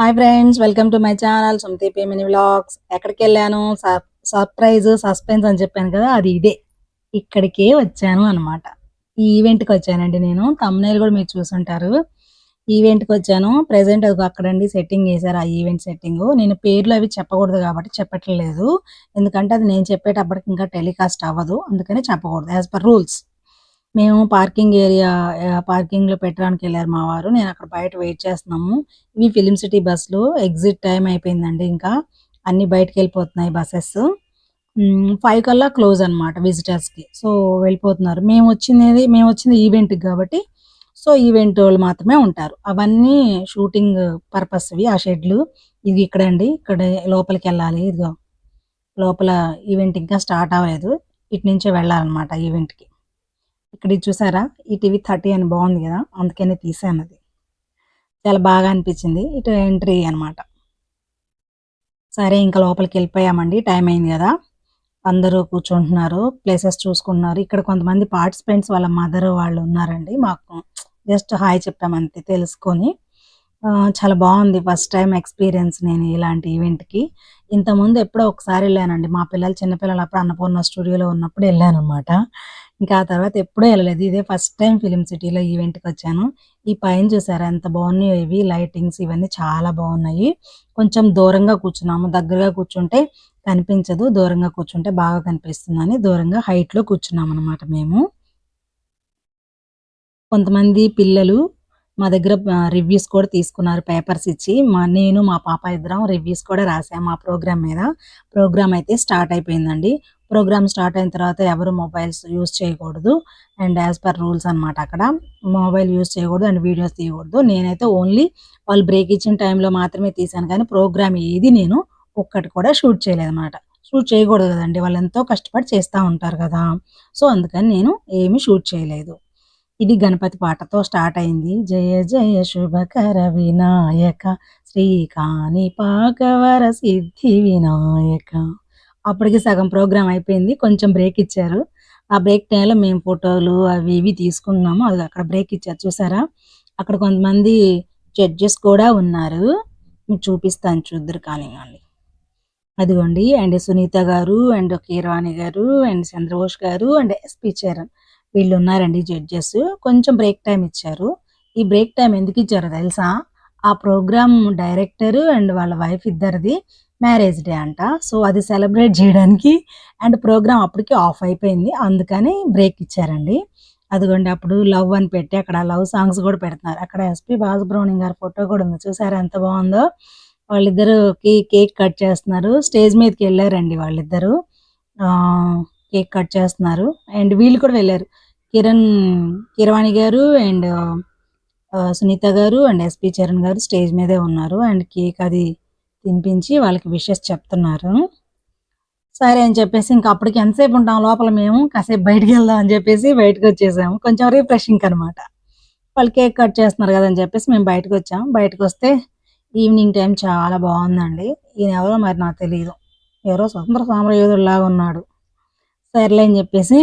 Hi friends welcome to my channel Sumathi Pemini vlogs. ఎక్కడికి వెళ్ళాను surprise suspense అని చెప్పాను కదా అది ఇదే. ఇక్కడికే వచ్చాను అనమాట ఈ ఈవెంట్కి వచ్చానండి నేను. తమ్నేల్ కూడా మీరు చూసుంటారు. ఈవెంట్కి వచ్చాను. ప్రెసెంట్ అది అక్కడండి సెట్టింగ్ చేశారు ఆ ఈవెంట్ సెట్టింగ్. నేను పేర్లు అవి చెప్పకూడదు కాబట్టి చెప్పట్లేదు. ఎందుకంటే అది నేను చెప్పేటప్పటికి ఇంకా టెలికాస్ట్ అవ్వదు. అందుకని చెప్పకూడదు యాజ్ పర్ రూల్స్. మేము పార్కింగ్ ఏరియా పార్కింగ్లో పెట్టడానికి వెళ్ళారు మా వారు. నేను అక్కడ బయట వెయిట్ చేస్తున్నాము. ఇవి ఫిలిం సిటీ బస్సులు. ఎగ్జిట్ టైం అయిపోయిందండి ఇంకా. అన్ని బయటకు వెళ్ళిపోతున్నాయి బస్సెస్. ఫైవ్ కల్లా క్లోజ్ అనమాట విజిటర్స్కి సో వెళ్ళిపోతున్నారు. మేము వచ్చినది మేము వచ్చింది ఈవెంట్ కాబట్టి సో ఈవెంట్ వాళ్ళు మాత్రమే ఉంటారు. అవన్నీ షూటింగ్ పర్పస్ వి ఆ షెడ్లు. ఇది ఇక్కడ అండి. ఇక్కడ లోపలికి వెళ్ళాలి. ఇదిగో. లోపల ఈవెంట్ ఇంకా స్టార్ట్ అవ్వలేదు. ఇటు నుంచే వెళ్ళాలన్నమాట ఈవెంట్కి ఇక్కడ చూసారా? ఈ టీవీ థర్టీ అని బాగుంది కదా? అందుకని తీసాను అది. చాలా బాగా అనిపించింది. ఇటు ఎంట్రీ అన్నమాట. సరే ఇంకా లోపలికి వెళ్ళిపోయామండి. టైం అయింది కదా. అందరూ కూర్చుంటున్నారు. ప్లేసెస్ చూసుకుంటున్నారు. ఇక్కడ కొంతమంది పార్టిసిపెంట్స్ వాళ్ళ మదర్ వాళ్ళు ఉన్నారండి. మాకు జస్ట్ హాయ్ చెప్పామంతే తెలుసుకొని. చాలా బాగుంది ఫస్ట్ టైం ఎక్స్పీరియన్స్ నేను ఇలాంటి ఈవెంట్కి. ఇంతకుముందు ఎప్పుడో ఒకసారి వెళ్ళానండి. మా పిల్లలు చిన్నపిల్లలు అప్పుడు అన్నపూర్ణ స్టూడియోలో ఉన్నప్పుడు వెళ్ళాను అనమాట ఇంకా ఆ తర్వాత ఎప్పుడూ వెళ్ళలేదు. ఇదే ఫస్ట్ టైం ఫిలిం సిటీలో ఈవెంట్కి వచ్చాను. ఈ పైన చూసారా ఎంత బాగున్నాయో ఇవి లైటింగ్స్ ఇవన్నీ చాలా బాగున్నాయి. కొంచెం దూరంగా కూర్చున్నాము. దగ్గరగా కూర్చుంటే కనిపించదు. దూరంగా కూర్చుంటే బాగా కనిపిస్తుందని దూరంగా హైట్‌లో లో అనమాట మేము. కొంతమంది పిల్లలు మా దగ్గర రివ్యూస్ కూడా తీసుకున్నారు పేపర్స్ ఇచ్చి. మా నేను మా పాప ఇద్దరం రివ్యూస్ కూడా రాసాము ఆ ప్రోగ్రామ్ మీద. ప్రోగ్రామ్ అయితే స్టార్ట్ అయిపోయిందండి. ప్రోగ్రామ్ స్టార్ట్ అయిన తర్వాత ఎవరు మొబైల్స్ యూస్ చేయకూడదు. అండ్ యాజ్ పర్ రూల్స్ అన్నమాట అక్కడ. మొబైల్ యూస్ చేయకూడదు అండ్ వీడియోస్ తీయకూడదు. నేనైతే ఓన్లీ వాళ్ళు బ్రేక్ ఇచ్చిన టైంలో మాత్రమే తీసాను కానీ ప్రోగ్రామ్ ఏది నేను ఒక్కటి కూడా షూట్ చేయలేదు అనమాట షూట్ చేయకూడదు కదండి. వాళ్ళు ఎంతో కష్టపడి చేస్తూ ఉంటారు కదా. సో అందుకని నేను ఏమీ షూట్ చేయలేదు. ఇది గణపతి పాటతో స్టార్ట్ అయింది. జయ జయ శుభకర వినాయక శ్రీకాని పాకవర సిద్ధి వినాయక. అప్పటికి సగం ప్రోగ్రామ్ అయిపోయింది. కొంచెం బ్రేక్ ఇచ్చారు. ఆ బ్రేక్ టైంలో మేము ఫోటోలు అవి ఇవి తీసుకున్నాము. అది అక్కడ బ్రేక్ ఇచ్చారు. చూసారా? అక్కడ కొంతమంది జడ్జెస్ కూడా ఉన్నారు. మీకు చూపిస్తాను చూద్దరు కానివ్వండి. అదిగోండి. అండ్ సునీత గారు అండ్ కీరవాణి గారు అండ్ చంద్రబోస్ గారు అండ్ ఎస్పి చరణ్ వీళ్ళు ఉన్నారండి జడ్జెస్ కొంచెం బ్రేక్ టైం ఇచ్చారు. ఈ బ్రేక్ టైం ఎందుకు ఇచ్చారో తెలుసా? ఆ ప్రోగ్రామ్ డైరెక్టర్ అండ్ వాళ్ళ వైఫ్ ఇద్దరిది మ్యారేజ్ డే అంట. సో అది సెలబ్రేట్ చేయడానికి అండ్ ప్రోగ్రామ్ అప్పటికి ఆఫ్ అయిపోయింది. అందుకని బ్రేక్ ఇచ్చారండి. అదిగోండి అప్పుడు లవ్ అని పెట్టి అక్కడ లవ్ సాంగ్స్ కూడా పెడుతున్నారు. అక్కడ ఎస్పి బాలసుబ్రహ్మణ్యం గారి ఫోటో కూడా ఉంది. చూసారా ఎంత బాగుందో? వాళ్ళిద్దరు కేక్ కట్ చేస్తున్నారు. స్టేజ్ మీదకి వెళ్ళారండి వాళ్ళిద్దరు. కేక్ కట్ చేస్తున్నారు. అండ్ వీళ్ళు కూడా వెళ్ళారు. కిరణ్ కిరవాణి గారు అండ్ సునీత గారు అండ్ ఎస్పి చరణ్ గారు స్టేజ్ మీదే ఉన్నారు అండ్ కేక్ అది తినిపించి వాళ్ళకి విషెస్ చెప్తున్నారు. సరే అని చెప్పేసి ఇంకా అప్పటికి ఎంతసేపు ఉంటాం లోపల మేము కాసేపు బయటికి వెళ్దాం అని చెప్పేసి బయటకు వచ్చేసాము. కొంచెం రిఫ్రెషింగ్ అనమాట వాళ్ళు కేక్ కట్ చేస్తున్నారు కదా అని చెప్పేసి మేము బయటకు వచ్చాము బయటకు వస్తే ఈవినింగ్ టైం చాలా బాగుందండి. ఈయన ఎవరో మరి నాకు తెలియదు ఎవరో స్వతంత్ర సామ్రాజ్యుడు లాగా ఉన్నాడు. సర్లే అని చెప్పేసి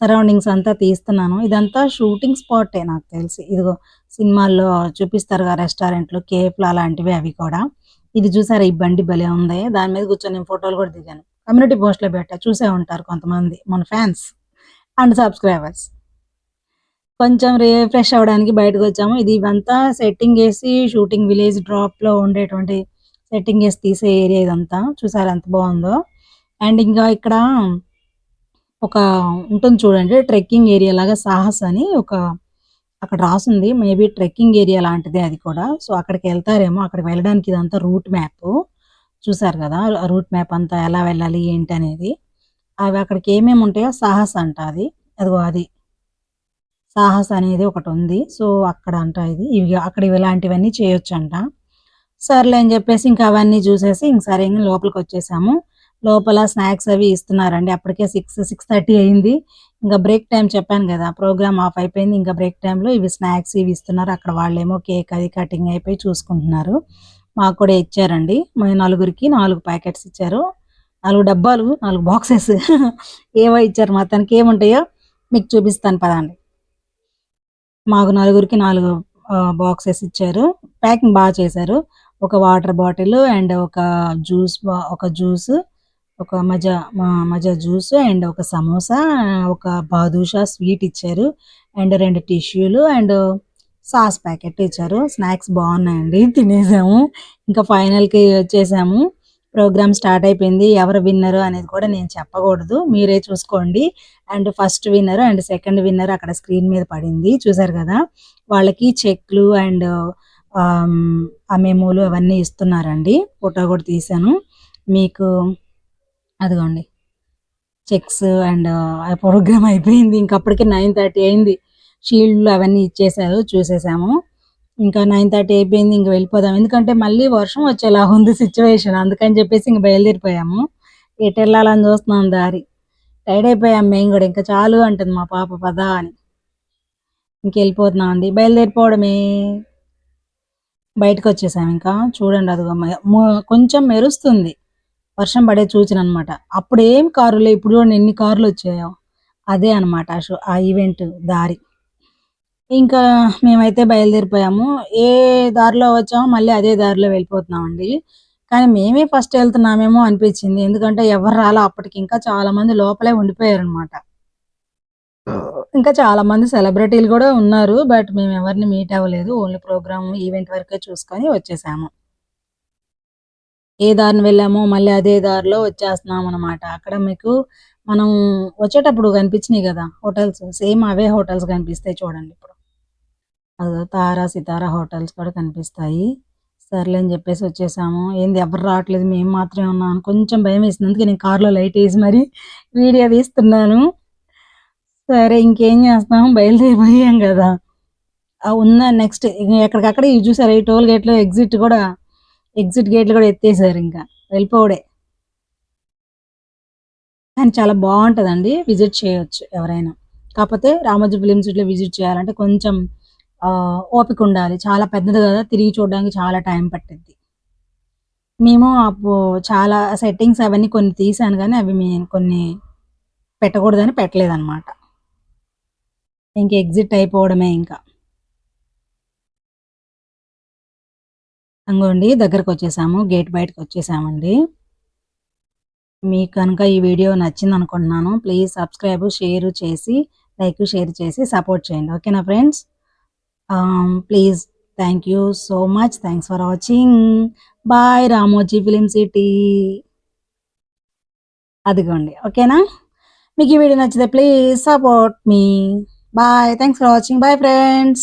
సరౌండింగ్స్ అంతా తీస్తున్నాను. ఇదంతా షూటింగ్ స్పాటే నాకు తెలిసి. ఇదిగో సినిమాల్లో చూపిస్తారు కదా రెస్టారెంట్లు కేఫ్లు అలాంటివి అవి కూడా. ఇది చూసారా? ఈ బండి భలే ఉంది. దాని మీద కూర్చొని నేను ఫోటోలు కూడా దిగాను. కమ్యూనిటీ పోస్ట్లో పెట్టా. చూసే ఉంటారు కొంతమంది మన ఫ్యాన్స్ అండ్ సబ్స్క్రైబర్స్. కొంచెం రిఫ్రెష్ అవ్వడానికి బయటకు వచ్చాము. ఇది ఇవంతా సెట్టింగ్ వేసి షూటింగ్ విలేజ్ డ్రాప్లో ఉండేటువంటి సెట్టింగ్ వేసి తీసే ఏరియా ఇదంతా. చూసారా ఎంత బాగుందో. అండ్ ఇంకా ఇక్కడ ఒక ఉంటుంది చూడండి ట్రెక్కింగ్ ఏరియా లాగా సాహస్ అని ఒక అక్కడ రాసింది. మేబీ ట్రెక్కింగ్ ఏరియా లాంటిదే అది కూడా. సో అక్కడికి వెళ్తారేమో అక్కడికి వెళ్ళడానికి ఇదంతా రూట్ మ్యాప్. చూసారు కదా రూట్ మ్యాప్ అంతా ఎలా వెళ్ళాలి ఏంటి అనేది. అవి అక్కడికి ఏమేమి ఉంటాయో సాహస్ అంట అది. అదిగో అది. సాహస్ అనేది ఒకటి ఉంది. సో అక్కడ అంట ఇది. ఇవి అక్కడ ఇలాంటివన్నీ చేయొచ్చు అంట సర్లే అని చెప్పేసి ఇంకా అవన్నీ చూసేసి ఇంక సరే లోపలికి వచ్చేసాము. లోపల స్నాక్స్ అవి ఇస్తున్నారండి. అప్పటికే సిక్స్ సిక్స్ థర్టీ అయింది. ఇంకా బ్రేక్ టైం చెప్పాను కదా ప్రోగ్రామ్ ఆఫ్ అయిపోయింది. ఇంకా బ్రేక్ టైంలో ఇవి స్నాక్స్ ఇవి ఇస్తున్నారు. అక్కడ వాళ్ళేమో కేక్ అది కటింగ్ అయిపోయి చూసుకుంటున్నారు. మాకు కూడా ఇచ్చారండి. మా నలుగురికి నాలుగు ప్యాకెట్స్ ఇచ్చారు. నాలుగు డబ్బాలు నాలుగు బాక్సెస్ ఏవో ఇచ్చారు. మొత్తానికి ఏముంటాయో మీకు చూపిస్తాను. పదండి. మాకు నలుగురికి నాలుగు బాక్సెస్ ఇచ్చారు. ప్యాకింగ్ బాగా చేశారు. ఒక వాటర్ బాటిల్ అండ్ ఒక జ్యూస్ ఒక జ్యూస్ ఒక మజా మజా జ్యూస్ అండ్ ఒక సమోసా ఒక బాదుషా స్వీట్ ఇచ్చారు. అండ్ రెండు టిష్యూలు అండ్ సాస్ ప్యాకెట్ ఇచ్చారు. స్నాక్స్ బాగున్నాయండి తినేసాము. ఇంకా ఫైనల్కి వచ్చేసాము. ప్రోగ్రామ్ స్టార్ట్ అయిపోయింది. ఎవరు విన్నరు అనేది కూడా నేను చెప్పకూడదు. మీరే చూసుకోండి. And first winner and second winner అక్కడ స్క్రీన్ మీద పడింది. చూసారు కదా? వాళ్ళకి చెక్లు అండ్ ఆ మెమోలు అవన్నీ ఇస్తున్నారండి. ఫోటో కూడా తీసాను మీకు అదిగోండి. చెక్స్ అండ్ ఆ ప్రోగ్రామ్ అయిపోయింది. ఇంకప్పటికి నైన్ థర్టీ అయింది. షీల్డ్లు అవన్నీ ఇచ్చేసారు చూసేసాము. ఇంకా నైన్ థర్టీ అయిపోయింది ఇంక వెళ్ళిపోదాం. ఎందుకంటే మళ్ళీ వర్షం వచ్చేలా ఉంది సిచ్యువేషన్ అందుకని చెప్పేసి ఇంక బయలుదేరిపోయాము. ఎటు వెళ్ళాలని చూస్తున్నాం దారి. టైడ్ అయిపోయాం మేము కూడా. ఇంకా చాలు అంటుంది మా పాప పద అని. ఇంకెళ్ళిపోతున్నాం అండి బయలుదేరిపోవడమే. బయటకు వచ్చేసాం ఇంకా. చూడండి అదిగో కొంచెం మెరుస్తుంది. వర్షం పడే సూచన అనమాట అప్పుడు ఏం కారులే ఇప్పుడు చూడండి ఎన్ని కార్లు వచ్చాయో. అదే అనమాట ఆ షో ఆ ఈవెంట్ దారి. ఇంకా మేమైతే బయలుదేరిపోయాము. ఏ దారిలో వచ్చామో మళ్ళీ అదే దారిలో వెళ్ళిపోతున్నామండి. కానీ మేమే ఫస్ట్ వెళ్తున్నామేమో అనిపించింది. ఎందుకంటే ఎవరు రాలా అప్పటికి. ఇంకా చాలా మంది లోపలే ఉండిపోయారనమాట ఇంకా చాలా మంది సెలబ్రిటీలు కూడా ఉన్నారు. బట్ మేము ఎవరిని మీట్ అవ్వలేదు. ఓన్లీ ప్రోగ్రామ్ ఈవెంట్ వరకే చూసుకొని వచ్చేసాము. ఏ దారిని వెళ్ళామో మళ్ళీ అదే దారిలో వచ్చేస్తున్నాం అనమాట అక్కడ మీకు మనం వచ్చేటప్పుడు కనిపించినాయి కదా హోటల్స్ సేమ్ అవే హోటల్స్ కనిపిస్తాయి చూడండి ఇప్పుడు. అదో తారా సితారా హోటల్స్ కూడా కనిపిస్తాయి. సర్లే అని చెప్పేసి వచ్చేసాము. ఏంది ఎవరు రావట్లేదు? మేము మాత్రమే ఉన్నాను కొంచెం భయం వేసినందుకు అందుకే నేను కార్లో లైట్ వేసి మరి వీడియో తీస్తున్నాను. సరే ఇంకేం చేస్తాము బయలుదేరిపోయాం కదా. ఉన్న నెక్స్ట్ ఎక్కడికక్కడ ఇవి చూసారు? ఈ టోల్ గేట్లో ఎగ్జిట్ కూడా ఎగ్జిట్ గేట్లు కూడా ఎత్తేసారు ఇంకా. వెళ్ళిపోవడే. కానీ చాలా బాగుంటుందండి విజిట్ చేయొచ్చు ఎవరైనా. కాకపోతే రామోజీ ఫిలిం సిటీలో విజిట్ చేయాలంటే కొంచెం ఓపిక ఉండాలి. చాలా పెద్దది కదా తిరిగి చూడడానికి చాలా టైం పట్టింది మేము అప్పుడు చాలా సెట్టింగ్స్ అవన్నీ కొన్ని తీసాను కానీ అవి మేము కొన్ని పెట్టకూడదని పెట్టలేదన్నమాట. ఇంక ఎగ్జిట్ అయిపోవడమే ఇంకా. అంగోండి దగ్గరకు వచ్చేసాము గేట్ బయటకు వచ్చేసామండి మీకు కనుక ఈ వీడియో నచ్చింది అనుకుంటున్నాను ప్లీజ్ సబ్స్క్రైబ్ షేర్ చేసి లైక్ షేర్ చేసి సపోర్ట్ చేయండి. ఓకేనా friends? Please thank you so much. Thanks for watching. Bye Ramoji film city. అదిగోండి. ఓకేనా? మీకు ఈ వీడియో నచ్చితే please support me. Bye. Thanks for watching. Bye friends.